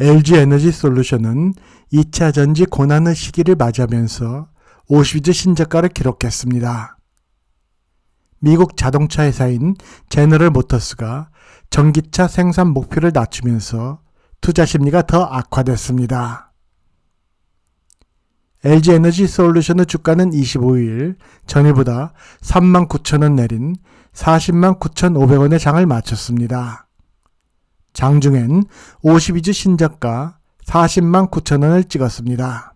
LG 에너지 솔루션은 2차 전지 고난의 시기를 맞이하면서 50주 신저가를 기록했습니다. 미국 자동차 회사인 제너럴 모터스가 전기차 생산 목표를 낮추면서 투자 심리가 더 악화됐습니다. LG 에너지 솔루션의 주가는 25일 전일보다 3만 9천원 내린 40만 9,500원의 장을 마쳤습니다. 장중엔 52주 신저가 40만 9천 원을 찍었습니다.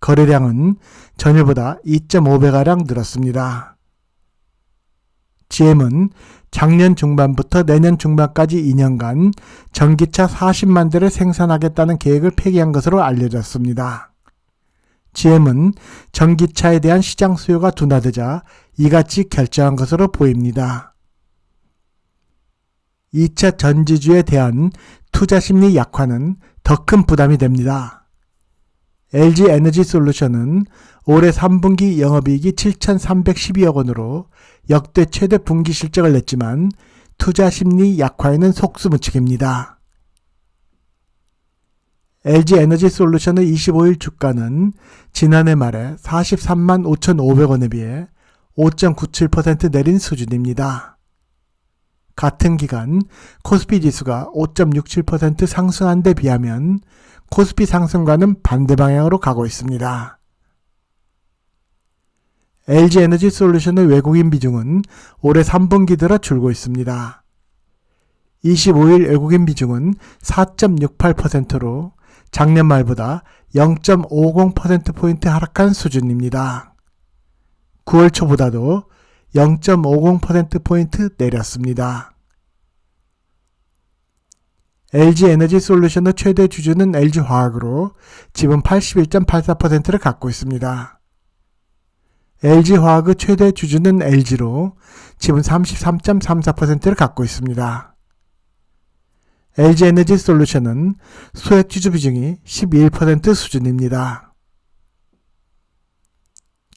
거래량은 전일보다 2.5배가량 늘었습니다. GM은 작년 중반부터 내년 중반까지 2년간 전기차 40만 대를 생산하겠다는 계획을 폐기한 것으로 알려졌습니다. GM은 전기차에 대한 시장 수요가 둔화되자 이같이 결정한 것으로 보입니다. 2차 전지주에 대한 투자 심리 약화는 더 큰 부담이 됩니다. LG 에너지 솔루션은 올해 3분기 영업이익이 7,312억 원으로 역대 최대 분기 실적을 냈지만 투자 심리 약화에는 속수무책입니다. LG 에너지 솔루션의 25일 주가는 지난해 말에 43만 5,500원에 비해 5.97% 내린 수준입니다. 같은 기간 코스피 지수가 5.67% 상승한 데 비하면 코스피 상승과는 반대 방향으로 가고 있습니다. LG 에너지 솔루션의 외국인 비중은 올해 3분기 들어 줄고 있습니다. 25일 외국인 비중은 4.68%로 작년 말보다 0.50%포인트 하락한 수준입니다. 9월 초보다도 0.50%포인트 내렸습니다. LG 에너지 솔루션의 최대 주주는 LG 화학으로 지분 81.84%를 갖고 있습니다. LG 화학의 최대 주주는 LG로 지분 33.34%를 갖고 있습니다. LG 에너지 솔루션은 소액 주주 비중이 11% 수준입니다.